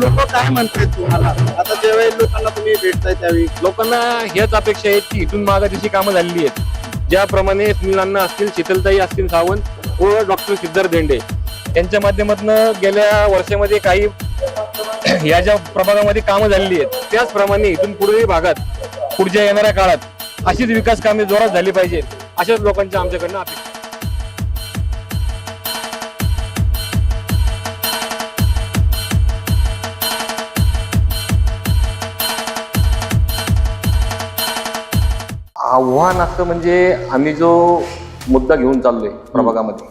लोक काय म्हणतात तुम्हाला? आता ज्यावेळी लोकांना तुम्ही भेटताय त्यावेळी? लोकांना ह्याच अपेक्षा आहेत की इथून मागा कामं झालेली आहेत. ज्याप्रमाणे मुलांना असतील शीतलताई असतील सावंत व डॉक्टर सिद्धार्थ धेंडे. यांच्या माध्यमातून गेल्या वर्षामध्ये काही या ज्या प्रभागामध्ये कामं झालेली आहेत त्याचप्रमाणे इथून पुढील भागात पुढच्या येणाऱ्या काळात अशीच विकास कामे जोरात झाली पाहिजेत अशाच लोकांच्या आमच्याकडनं अपेक्षा आव्हान असं म्हणजे आम्ही जो मुद्दा घेऊन चाललोय प्रभागामध्ये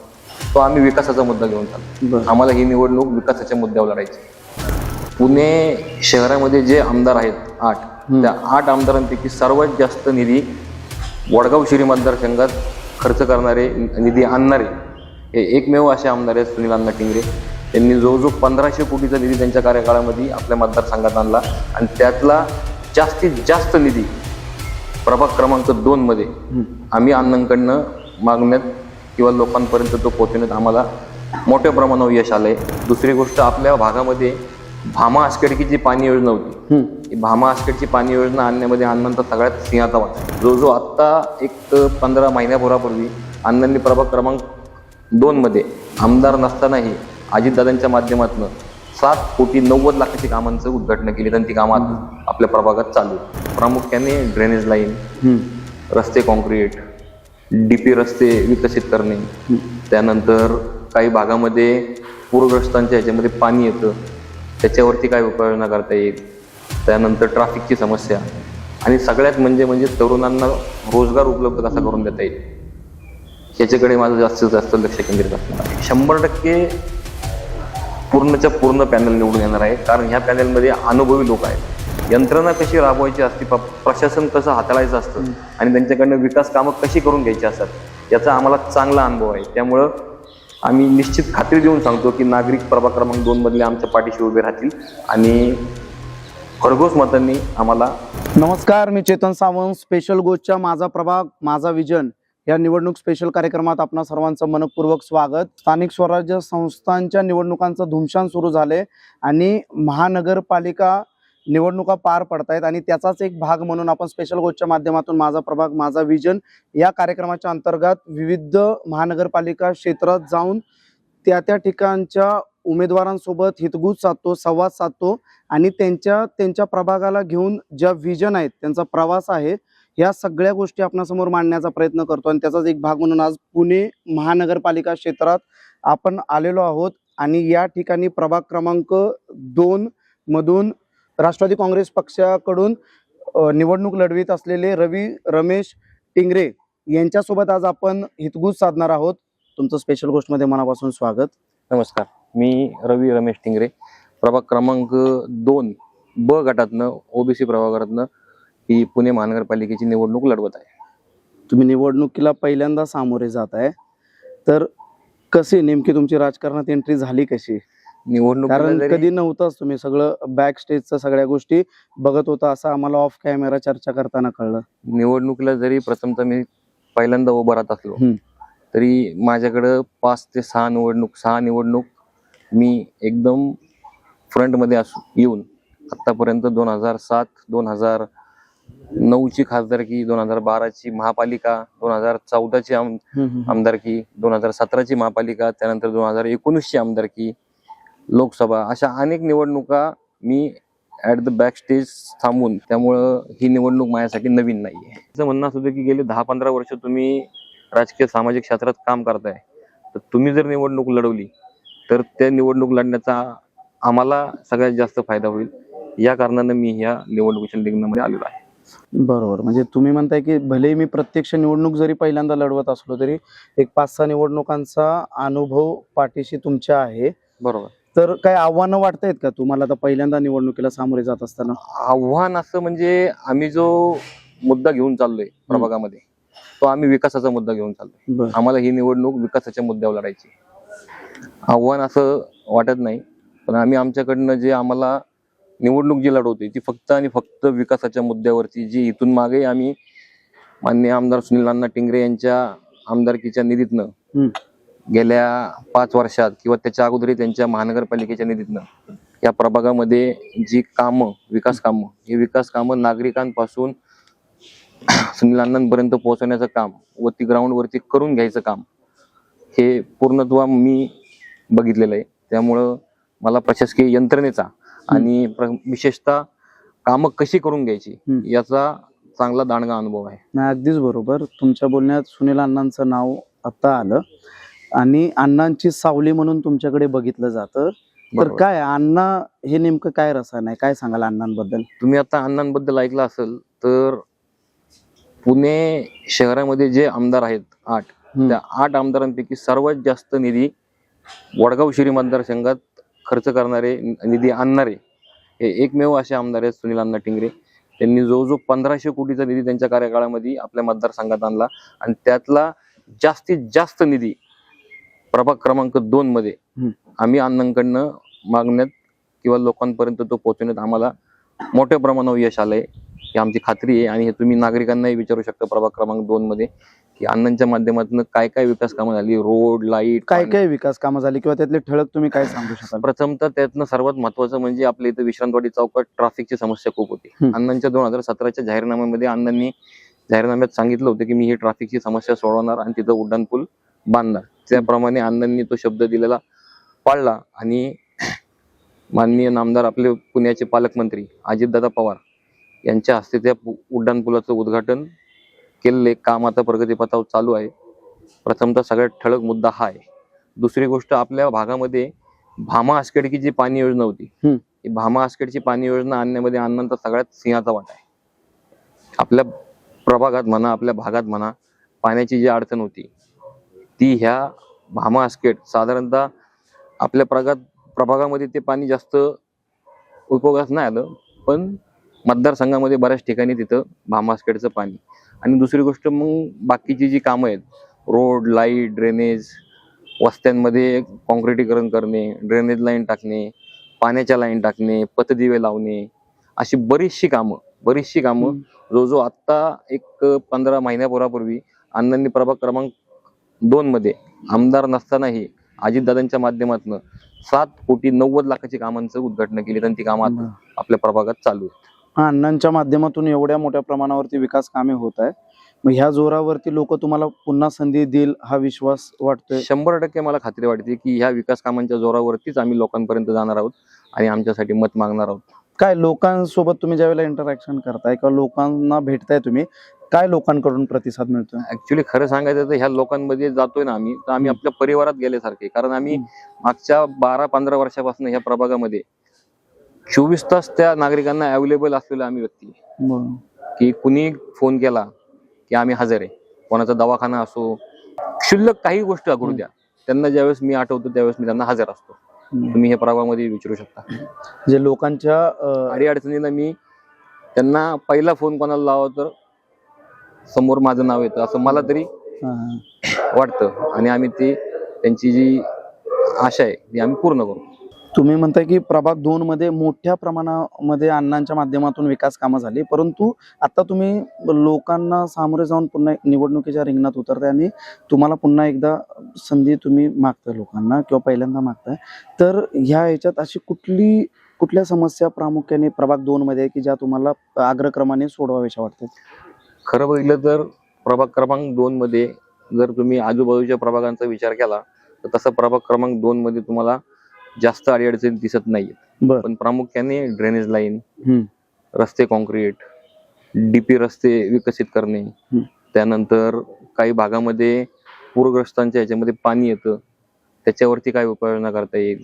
तो आम्ही विकासाचा मुद्दा घेऊन चाललो आम्हाला ही निवडणूक विकासाच्या मुद्द्यावर लढायची पुणे शहरामध्ये जे आमदार आहेत आठ त्या आठ आमदारांपैकी सर्वात जास्त निधी वडगाव शिरी मतदारसंघात खर्च करणारे निधी आणणारे हे एकमेव असे आमदार आहेत सुनील अण्णा टिंगरे. त्यांनी जवळजवळ पंधराशे कोटीचा निधी त्यांच्या कार्यकाळामध्ये आपल्या मतदारसंघात आणला आणि त्यातला जास्तीत जास्त निधी प्रभाग क्रमांक दोन मध्ये आम्ही अण्णांकडनं मागण्यात किंवा लोकांपर्यंत तो पोहोचवण्यात आम्हाला मोठ्या प्रमाणावर यश आलंय. दुसरी गोष्ट आपल्या भागामध्ये भामा आसखेडकीची पाणी योजना होती ही भामा आसखेडची पाणी योजना आणण्यामध्ये अण्णांचा सगळ्यात सिंहाचा वाटा जो जो आत्ता एक पंधरा महिन्यापूर्वी अण्णांनी प्रभाग क्रमांक दोन मध्ये आमदार नसतानाही अजितदादांच्या माध्यमातून सात कोटी नव्वद लाखाची कामांचं उद्घाटन केली आणि ती कामं आता आपल्या प्रभागात चालू. प्रामुख्याने ड्रेनेज लाईन रस्ते कॉन्क्रीट डीपी रस्ते विकसित करणे. त्यानंतर काही भागामध्ये पूरग्रस्तांच्या ह्याच्यामध्ये पाणी येतं. त्याच्यावरती काय उपाययोजना करता येईल? त्यानंतर ट्रॅफिकची समस्या. आणि सगळ्यात म्हणजे म्हणजे तरुणांना रोजगार उपलब्ध कसा करून देता येईल? ह्याच्याकडे माझं जास्तीत जास्त लक्ष केंद्रित असणार शंभर टक्के पूर्णच्या पूर्ण पॅनल निवडून येणार आहे. कारण ह्या पॅनलमध्ये अनुभवी लोक आहेत. यंत्रणा कशी राबवायची असते प्रशासन कसं हाताळायचं असतं आणि त्यांच्याकडनं विकास कामं कशी करून घ्यायची असतात याचा आम्हाला चांगला अनुभव आहे. त्यामुळं आम्ही निश्चित खात्री देऊन सांगतो की नागरिक प्रभाग क्रमांक दोन मधले आमच्या पाठीशी उभे राहतील आणि खरघोस मतांनी आम्हाला नमस्कार मी चेतन सावंत स्पेशल गोष्टच्या माझा प्रभाग माझा विजन या निवडणूक स्पेशल कार्यक्रमात आपणा सर्वांचं मनपूर्वक स्वागत. स्थानिक स्वराज्य संस्थांच्या निवडणुकांचं धुमशान सुरू झाले आणि महानगरपालिका निवडणुका पार पडतायत आणि त्याचाच एक भाग म्हणून आपण स्पेशल गोष्टच्या माध्यमातून माझा प्रभाग माझा विजन या कार्यक्रमाच्या अंतर्गत विविध महानगरपालिका क्षेत्रात जाऊन त्या त्या ठिकाणच्या उमेदवारांसोबत हितगुज साधतो संवाद साधतो आणि त्यांच्या त्यांच्या प्रभागाला घेऊन ज्या विजन आहेत त्यांचा प्रवास आहे या सगळ्या गोष्टी आपणासमोर मांडण्याचा प्रयत्न करतो आणि त्याचाच एक भाग म्हणून आज पुणे महानगरपालिका क्षेत्रात आपण आलेलो आहोत. आणि या ठिकाणी प्रभाग क्रमांक दोन मधून राष्ट्रवादी काँग्रेस पक्षाकडून निवडणूक लढवित असलेले रवी रमेश टिंगरे यांच्यासोबत आज आपण हितगुज साधणार आहोत. तुमचं स्पेशल गोष्टमध्ये मनापासून स्वागत. नमस्कार. मी रवी रमेश टिंगरे. प्रभाग क्रमांक दोन ब गटातनं ओबीसी प्रभागातनं ही पुणे महानगरपालिकेची निवडणूक लढवत आहे. तुम्ही निवडणुकीला पहिल्यांदा सामोरे जात आहे. तर कशी नेमकी तुमची राजकारणात एंट्री झाली कशी? निवडणूक कारण कधी नव्हतंच तुम्ही सगळं बॅक स्टेजचं सगळ्या गोष्टी बघत होता असं आम्हाला ऑफ कॅमेरा चर्चा करताना कळलं. निवडणुकीला जरी प्रथमतः मी पहिल्यांदा उभं राहत असलो. तरी माझ्याकडं पाच ते सहा निवडणूक सहा निवडणूक मी एकदम फ्रंटमध्ये असू येऊन आतापर्यंत दोन हजार सात दोन हजार नऊची खासदारकी दोन हजार बाराची महापालिका दोन हजार चौदाची आम आमदारकी दोन हजार सतराची महापालिका त्यानंतर दोन हजार एकोणीसची आमदारकी लोकसभा अशा अनेक निवडणुका मी ऍट द बॅक स्टेज थांबून त्यामुळं ही निवडणूक माझ्यासाठी नवीन नाही आहे असं म्हणणं असं होतं की गेले दहा पंधरा वर्ष तुम्ही राजकीय सामाजिक क्षेत्रात काम करताय. तर तुम्ही जर निवडणूक लढवली तर त्या निवडणूक लढण्याचा आम्हाला सगळ्यात जास्त फायदा होईल. या कारणानं मी ह्या निवडणुकीच्या रिंगणामध्ये आलेलो आहे. बरोबर. म्हणजे तुम्ही म्हणताय की भले मी प्रत्यक्ष निवडणूक जरी पहिल्यांदा लढवत असलो तरी एक पाच सहा निवडणुकांचा अनुभव पाठीशी तुमच्या आहे. बरोबर. तर काय आव्हानं वाटतायत का तुम्हाला आता पहिल्यांदा निवडणुकीला सामोरे जात असताना? आव्हान असं म्हणजे आम्ही जो मुद्दा घेऊन चाललोय प्रभागामध्ये तो आम्ही विकासाचा मुद्दा घेऊन चाललोय. आम्हाला ही निवडणूक विकासाच्या मुद्द्यावर लढायची आव्हान असं वाटत नाही पण आम्ही आमच्याकडनं जे आम्हाला निवडणूक जी लढवते ती फक्त आणि फक्त विकासाच्या मुद्द्यावरती जी इथून मागे आम्ही मान्य आमदार सुनील अण्णा टिंगरे यांच्या आमदारकीच्या निधीतनं. गेल्या पाच वर्षात किंवा त्याच्या अगोदरही त्यांच्या महानगरपालिकेच्या निधीतनं या प्रभागामध्ये जी कामं विकास कामं ही विकास कामं नागरिकांपासून सुनील अण्णांपर्यंत पोहोचवण्याचं काम व ती ग्राउंडवरती करून घ्यायचं काम हे पूर्णत्व मी बघितलेलं आहे त्यामुळं मला प्रशासकीय यंत्रणेचा आणि विशेषतः कामं कशी करून घ्यायची. याचा चांगला दांडगा अनुभव आहे. नाही अगदीच बरोबर. तुमच्या बोलण्यात सुनील अण्णांचं नाव आता आलं. आणि अण्णांची सावली म्हणून तुमच्याकडे बघितलं जातं. तर. काय अण्णा हे नेमकं काय रसायन आहे? काय सांगाल अण्णांबद्दल? तुम्ही आता अण्णांबद्दल ऐकलं असेल तर पुणे शहरामध्ये जे आमदार आहेत आठ. त्या आठ आमदारांपैकी सर्वात जास्त निधी वडगाव शिरी मतदारसंघात खर्च करणारे निधी आणणारे हे एकमेव असे आमदार आहेत सुनील अण्णा टिंगरे त्यांनी जो जो पंधराशे कोटीचा निधी त्यांच्या कार्यकाळामध्ये आपल्या मतदारसंघात आणला आणि त्यातला जास्तीत जास्त निधी प्रभाग क्रमांक दोन मध्ये. आम्ही अण्णांकडनं मागण्यात किंवा लोकांपर्यंत तो पोहोचवण्यात आम्हाला मोठ्या प्रमाणावर यश आलंय ही आमची खात्री आहे. आणि हे तुम्ही नागरिकांनाही विचारू शकता प्रभाग क्रमांक दोन मध्ये की अण्णांच्या माध्यमातून काय काय विकास कामं झाली? रोड लाइट काय काय विकास कामं झाली किंवा त्यातले ठळक तुम्ही काय सांगू शकाल? प्रथमतः त्यातनं सर्वात महत्वाचं म्हणजे आपल्या इथं विश्रांतवाडी चौकात ट्रॅफिकची समस्या खूप होती. अण्णांच्या दोन हजार सतराच्या जाहीरनाम्यामध्ये अण्णांनी जाहीरनाम्यात सांगितलं होतं की मी ही ट्रॅफिकची समस्या सोडवणार आणि तिथं उड्डाण पूल बांधणार. त्याप्रमाणे अण्णांनी तो शब्द दिलेला पाळला आणि माननीय नामदार आपले पुण्याचे पालकमंत्री अजितदादा पवार यांच्या हस्ते त्या पु- उड्डाण पुलाचं उद्घाटन केलेले काम आता प्रगतीपथावर चालू आहे. प्रथमतः सगळ्यात ठळक मुद्दा हा आहे. दुसरी गोष्ट आपल्या भागामध्ये भामा आसखेडची जी पाणी योजना होती. ही भामा आसखेडची पाणी योजना आणण्यामध्ये अण्णांचा सगळ्यात सिंहाचा वाटा आहे. आपल्या प्रभागात म्हणा आपल्या भागात म्हणा पाण्याची जी अडचण होती ती ह्या भामा आसखेड साधारणतः आपल्या प्रभागात प्रभागामध्ये ते पाणी जास्त उपयोगात नाही आलं पण मतदारसंघामध्ये बऱ्याच ठिकाणी तिथं भामा आसखेडचं पाणी. आणि दुसरी गोष्ट मग बाकीची जी कामं आहेत रोड लाइट ड्रेनेज वस्त्यांमध्ये कॉन्क्रिटीकरण करणे ड्रेनेज लाईन टाकणे पाण्याच्या लाईन टाकणे पतदिवे लावणे अशी बरीचशी कामं बरीचशी कामं जो जो आत्ता एक पंधरा महिन्यापूर्वी अण्णांनी प्रभाग क्रमांक दोन मध्ये आमदार नसतानाही अजितदादांच्या माध्यमातून सात कोटी नव्वद लाखाची कामांचं उद्घाटन केली आणि ती कामं. आपल्या प्रभागात चालू आहेत. अण्णांच्या माध्यमातून एवढ्या मोठ्या प्रमाणावरती विकास कामे होत आहे मग ह्या जोरावरती लोक तुम्हाला पुन्हा संधी देईल हा विश्वास वाटतोय? शंभर टक्के मला खात्री वाटते की ह्या विकास कामांच्या जोरावरतीच आम्ही लोकांपर्यंत जाणार आहोत आणि आमच्यासाठी मत मागणार आहोत. काय लोकांसोबत तुम्ही ज्यावेळेला इंटरॅक्शन करताय किंवा लोकांना भेटताय तुम्ही काय लोकांकडून प्रतिसाद मिळतोय? ऍक्च्युली खरं सांगायचं तर ह्या लोकांमध्ये जातोय ना आम्ही. तर आम्ही. आपल्या परिवारात गेल्यासारखे. कारण आम्ही. मागच्या बारा पंधरा वर्षापासून ह्या प्रभागामध्ये चोवीस तास त्या नागरिकांना अवेलेबल असलेलो आम्ही व्यक्ती. की कुणी फोन केला की आम्ही हजर आहे. कोणाचा दवाखाना असो क्षुल्लक काही गोष्ट करू द्या. त्यांना ज्यावेळेस मी आठवतो त्यावेळेस मी त्यांना हजर असतो. तुम्ही हे प्रभागामध्ये विचारू शकता. जे लोकांच्या अं, अडी अडचणीला मी त्यांना पहिला फोन कोणाला लावा तर समोर माझं नाव येतं असं मला तरी. वाटतं. आणि आम्ही ती त्यांची जी आशा आहे ती आम्ही पूर्ण करू. तुम्ही म्हणताय की प्रभाग दोन मध्ये मोठ्या प्रमाणामध्ये अण्णांच्या माध्यमातून विकास कामं झाली परंतु आता तुम्ही लोकांना सामोरे जाऊन पुन्हा एक निवडणुकीच्या रिंगणात उतरताय आणि तुम्हाला पुन्हा एकदा संधी तुम्ही मागताय लोकांना किंवा पहिल्यांदा मागताय. तर ह्या ह्याच्यात अशी कुठली कुठल्या समस्या प्रामुख्याने प्रभाग दोन मध्ये आहे की ज्या तुम्हाला अग्रक्रमाने सोडवाव्याच्या वाटतात? खरं बघितलं तर प्रभाग क्रमांक दोन मध्ये जर तुम्ही आजूबाजूच्या प्रभागांचा विचार केला तर तसा प्रभाग क्रमांक दोन मध्ये तुम्हाला जास्त अडीअडचणी दिसत नाहीये बर पण प्रामुख्याने ड्रेनेज लाईन. रस्ते कॉन्क्रीट डीपी रस्ते विकसित करणे. त्यानंतर काही भागामध्ये पूरग्रस्तांच्या ह्याच्यामध्ये पाणी येतं त्याच्यावरती काय उपाययोजना करता येईल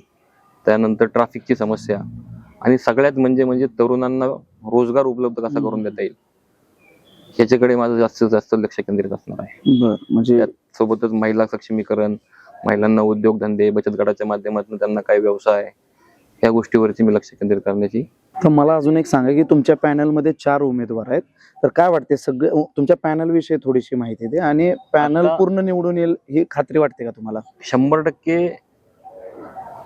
त्यानंतर ट्रॅफिकची समस्या आणि सगळ्यात म्हणजे म्हणजे तरुणांना रोजगार उपलब्ध कसा करून देता येईल ह्याच्याकडे माझं जास्तीत जास्त लक्ष केंद्रित असणार आहे म्हणजे सोबतच महिला सक्षमीकरण महिलांना उद्योगधंदे बचत गटाच्या माध्यमातून त्यांना काय व्यवसाय या गोष्टीवरती मी लक्ष केंद्रित करण्याची. तर मला अजून एक सांगा की तुमच्या पॅनलमध्ये चार उमेदवार आहेत. तर काय वाटते सगळे तुमच्या पॅनल विषयी थोडीशी माहिती दे आणि पॅनल पूर्ण निवडून येईल ही खात्री वाटते का तुम्हाला? शंभर टक्के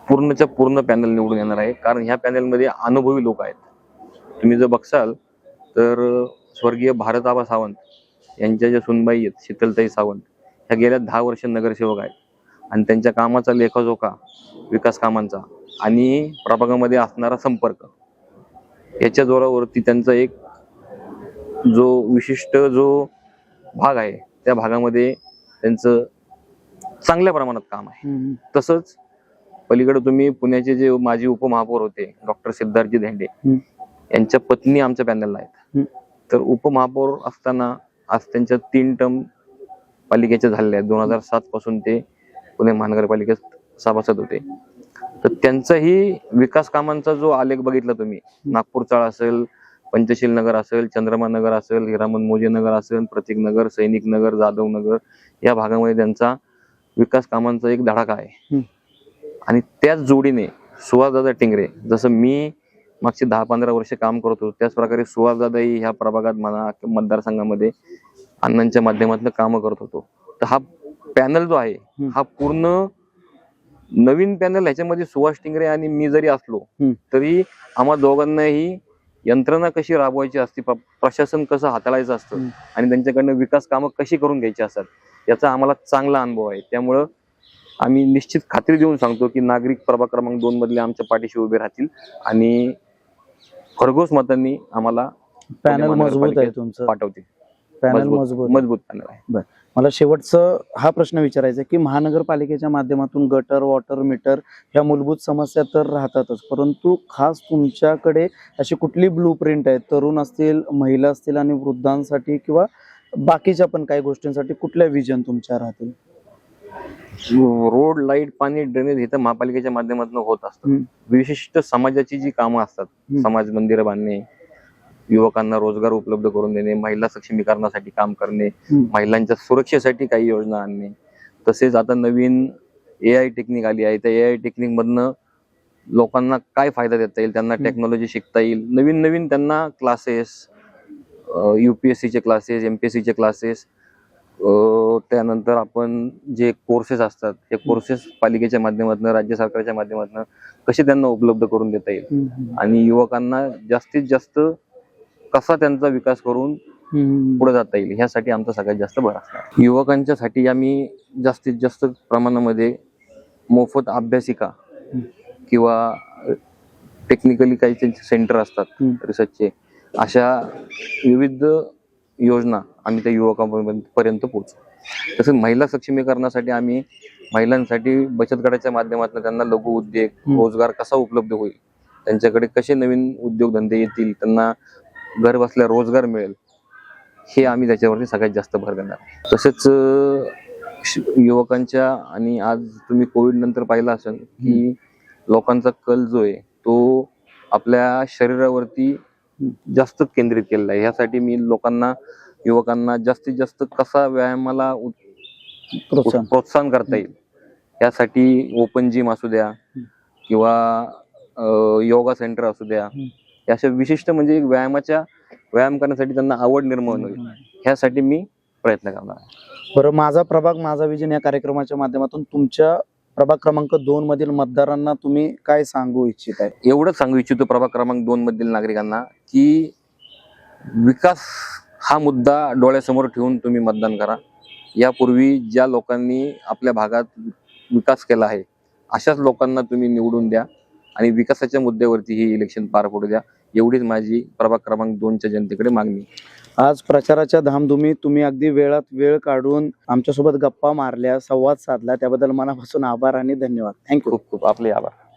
पूर्णच्या पूर्ण पॅनल निवडून येणार आहे. कारण ह्या पॅनलमध्ये अनुभवी लोक आहेत. तुम्ही जर बघसाल तर स्वर्गीय भारत आबा सावंत यांच्या ज्या सुनबाई आहेत शीतलताई सावंत ह्या गेल्या दहा वर्ष नगरसेवक आहेत. आणि त्यांच्या कामाचा लेखाजोखा विकास कामांचा आणि प्रभागामध्ये असणारा संपर्क याच्या जोरावरती त्यांचा एक जो विशिष्ट जो भाग आहे त्या भागामध्ये त्यांचं चांगल्या प्रमाणात काम आहे. तसंच पलीकडे तुम्ही पुण्याचे जे माजी उपमहापौर होते डॉक्टर सिद्धार्थजी धेंडे. यांच्या पत्नी आमच्या पॅनलला आहेत. तर उपमहापौर असताना आज त्यांच्या तीन टर्म पालिकेच्या झालेल्या आहेत दोन हजार सात पासून ते पुणे महानगरपालिकेत सभासद होते. तर त्यांचाही विकास कामांचा जो आलेख बघितला तुम्ही नागपूर चाळ असेल पंचशील नगर असेल चंद्रमा नगर असेल हिरामन मोजे नगर असेल प्रतीक नगर सैनिक नगर जाधव नगर या भागामध्ये त्यांचा विकास कामांचा एक धडाका आहे. आणि त्याच जोडीने सुहासदादा टिंगरे जसं मी मागचे दहा पंधरा वर्ष काम करत होतो त्याच प्रकारे सुहासदादाही ह्या प्रभागात म्हणा मतदारसंघामध्ये अण्णांच्या माध्यमातून कामं करत होतो. तर हा पॅनल जो आहे हा पूर्ण नवीन पॅनल ह्याच्यामध्ये सुहास टिंगरे आणि मी जरी असलो. तरी आम्हा दोघांनाही यंत्रणा कशी राबवायची असते प्र- प्रशासन कसं हाताळायचं असतं. आणि त्यांच्याकडनं विकास कामं कशी करून घ्यायची असतात याचा आम्हाला चांगला अनुभव आहे त्यामुळं आम्ही निश्चित खात्री देऊन सांगतो की नागरिक प्रभाग क्रमांक दोन मधले आमच्या पाठीशी उभे राहतील आणि खरघोस मतांनी आम्हाला पॅनल मजबूत आहे तुमचं पाठवतील पॅनल मजबूत मजबूत. पॅनल आहे. मला शेवटचं हा प्रश्न विचारायचा आहे की महानगरपालिकेच्या माध्यमातून गटर वॉटर मीटर ह्या मूलभूत समस्या तर राहतातच परंतु खास तुमच्याकडे अशी कुठली ब्लू प्रिंट आहे? तरुण असतील महिला असतील आणि वृद्धांसाठी किंवा बाकीच्या पण काही गोष्टींसाठी कुठल्या विजन तुमच्या राहतील? रोड लाइट पाणी ड्रेनेज हे तर महापालिकेच्या माध्यमातून होत असतं. हम्म. विशिष्ट समाजाची जी कामं असतात. समाज मंदिरं बांधणे युवकांना रोजगार उपलब्ध करून देणे महिला सक्षमीकरणासाठी काम करणे. महिलांच्या सुरक्षेसाठी काही योजना आणणे तसेच आता नवीन ए आय टेक्निक आली आहे त्या ए आय टेक्निक मधनं लोकांना काय फायदा देता येईल त्यांना. टेक्नॉलॉजी शिकता येईल नवीन नवीन त्यांना क्लासेस युपीएससीचे क्लासेस एमपीएससीचे क्लासेस त्यानंतर आपण जे कोर्सेस असतात ते कोर्सेस पालिकेच्या माध्यमातून राज्य सरकारच्या माध्यमातून कसे त्यांना उपलब्ध करून देता येईल. आणि युवकांना जास्तीत जास्त कसा त्यांचा विकास करून. पुढे जाता येईल ह्यासाठी आमचा सगळ्यात जास्त भर असणार युवकांच्यासाठी आम्ही जास्तीत जास्त प्रमाणामध्ये मोफत अभ्यासिका. किंवा टेक्निकली काही त्यांचे सेंटर असतात. रिसर्चचे अशा विविध योजना आम्ही त्या युवकांपर्यंत पर्यंत पोहोचू तसंच महिला सक्षमीकरणासाठी आम्ही महिलांसाठी बचत गटाच्या माध्यमातून त्यांना लघु उद्योग. रोजगार कसा उपलब्ध होईल त्यांच्याकडे कसे नवीन उद्योगधंदे येतील त्यांना घर बसल्या रोजगार मिळेल हे आम्ही त्याच्यावरती सगळ्यात जास्त भर देणार. तसेच युवकांच्या आणि आज तुम्ही कोविड नंतर पाहिलं असेल की लोकांचा कल जो आहे तो आपल्या शरीरावरती जास्त केंद्रित केलेला आहे. ह्यासाठी मी लोकांना युवकांना जास्तीत जास्त कसा व्यायामाला प्रोत्साहन. करता येईल यासाठी ओपन जिम असू द्या किंवा योगा सेंटर असू द्या अशा विशिष्ट म्हणजे व्यायामाच्या व्यायाम करण्यासाठी त्यांना आवड निर्माण होईल. ह्यासाठी मी प्रयत्न करणार आहे. बरं माझा प्रभाग माझा विजन या कार्यक्रमाच्या माध्यमातून तुमच्या प्रभाग क्रमांक दोन मधील मतदारांना तुम्ही काय सांगू इच्छित आहे? एवढंच सांगू इच्छितो प्रभाग क्रमांक दोन मधील नागरिकांना की विकास हा मुद्दा डोळ्यासमोर ठेवून तुम्ही मतदान करा. यापूर्वी ज्या लोकांनी आपल्या भागात विकास केला आहे अशाच लोकांना तुम्ही निवडून द्या. आणि विकासाच्या मुद्द्यावरती ही इलेक्शन पार पडू द्या. एवढीच माझी प्रभाग क्रमांक दोनच्या जनतेकडे मागणी. आज प्रचाराच्या धामधुमी तुम्ही अगदी वेळात वेळ काढून आमच्यासोबत गप्पा मारल्या संवाद साधला. त्याबद्दल मनापासून आभार आणि धन्यवाद. थँक्यू खूप खूप आपले आभार.